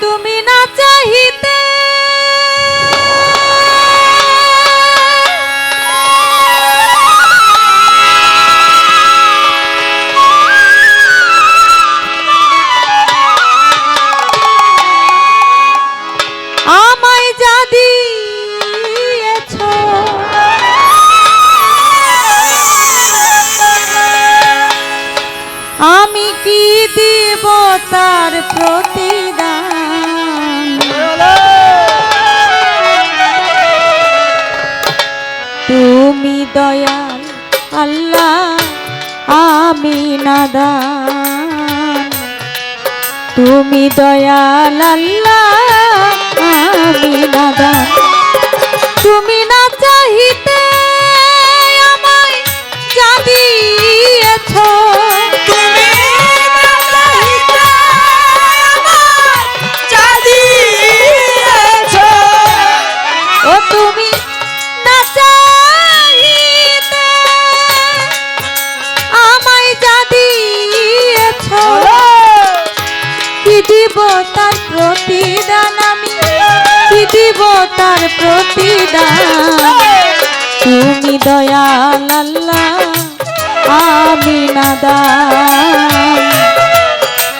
তুমি দয়াল আল্লাহ আমি নাদান। তুমি দয়াল আল্লাহ আমি নাদান। দিব তার প্রতিদান। তুমি দয়াল আল্লাহ আমি নাদা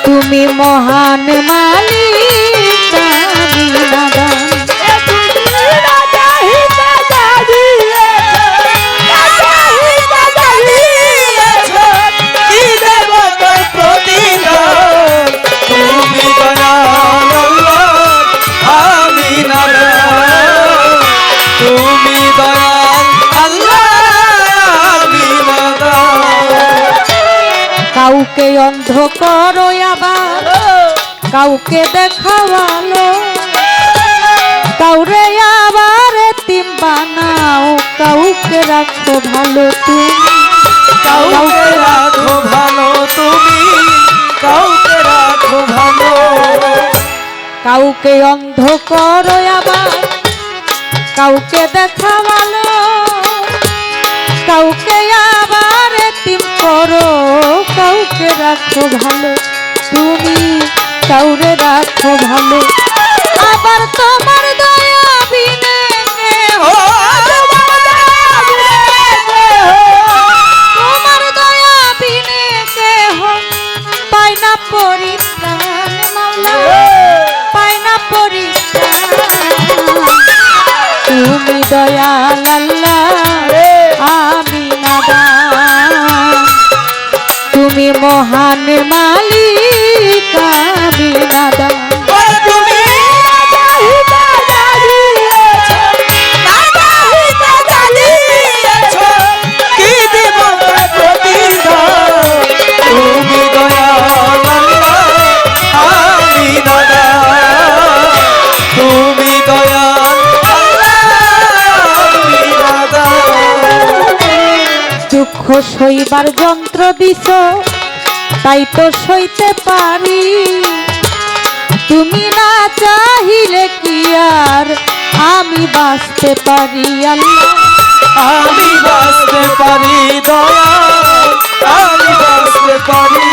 তুমি মহান মালিক করো আবার। কাউকে দেখাওয়ালো। কাউরে আবার তিম বানাও। কাউকে রাখো ভালো তুমি। কাউকে রাখো ভালো তুমি। কাউকে রাখো ভালো। কাউকে অন্ধ করো আবার। কাউকে দেখাওয়ালো। কাউকে রাখো ভালো তুমি কাউরে রাখো ভালো। আবার তোমার দয়া বিনে তোমার দয়া কেহ, দয়া পায় না পরিত্রাণ পায় না পরিত্রাণ। তুমি দয়াল দুঃখ সইবার যন্ত্র দিছ তাই তো সইতে পারি। তুমি না চাহিলে কি আর আমি বাঁচতে পারি আমি বাঁচতে পারি আমি বাঁচতে পারি।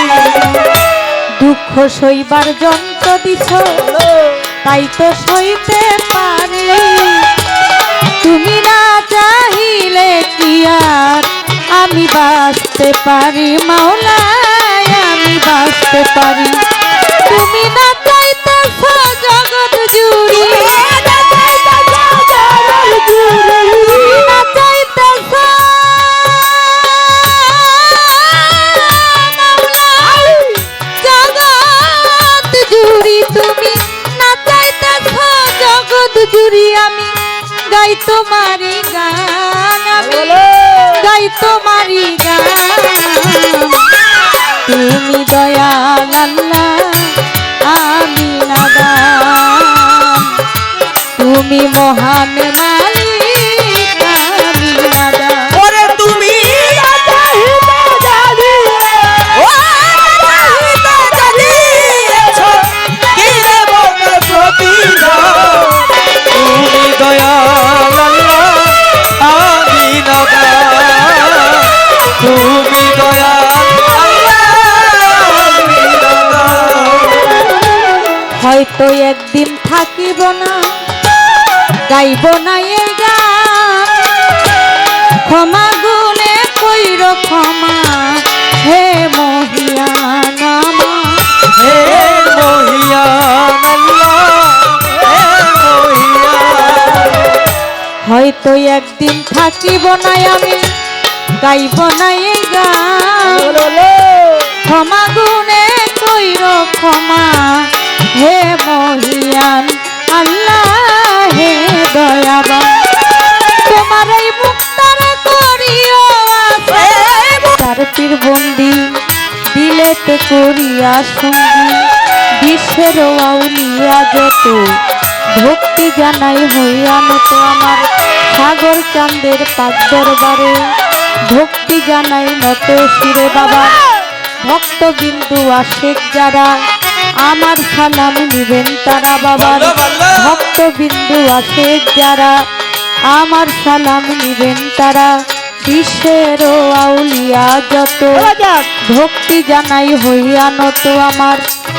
দুঃখ সইবার যন্ত্র দিছ তাই তো সইতে পারি মাওলায় আমি বাঁচতে পারি। তুমি না চাইতেছ জগৎ জুড়ি। জগৎ আমি গাই তোমারি গান আমি গাই তোমারি গান। তুমি দয়াল আল্লাহ একদিন থাকিব না? গাইব না এই গান। ক্ষমা গুণে কইর ক্ষমা। হে মহিয়ান হে মহিয়ান হয়তো একদিন থাকিব না আমি। গাইব না এই গান। পীর বন্দি দিলেতে করিয়া সঙ্গী। বিশ্বের আউলিয়া যত ভক্তি জানাই হইয়া মতো আমার সাগর চাঁদের পাক দরবারে। ভক্তি জানাই নত শিরে বাবা ভক্ত বিন্দু আশেক যারা আমার সালাম নিবেন তারা বাবার। ভক্ত বিন্দু আশেক যারা আমার সালাম নিবেন তারা। বিশ্বের আউলিয়া যত? ভক্তি জানাই হইয়া নত আমার।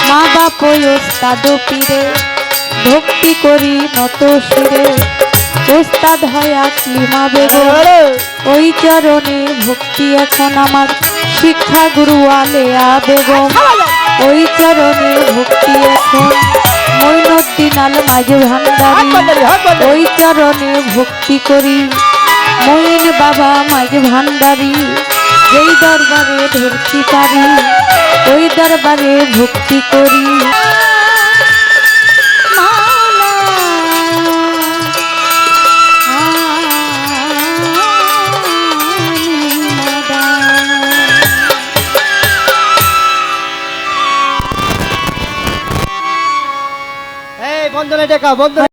মা বাপ ওস্তাদ পীরে। ভক্তি করি নত শিরে। ওস্তাদ হয় আকলিমা বেগ ওই চরণে ভক্তি এখন আমার। শিক্ষা গুরু আলেয়া বেগম। ওই চরণে ভক্তি এখন। মৈনুদ্দিন আল মাঝে ভান্ডারি ওই চরণে ভক্তি করি। মইন বাবা মাঝে ভান্ডারি, যেই দরবারে ধরতে পারি, ওই দরবারে ভক্তি করি। বন্ধনে টেকা বন্ধনে।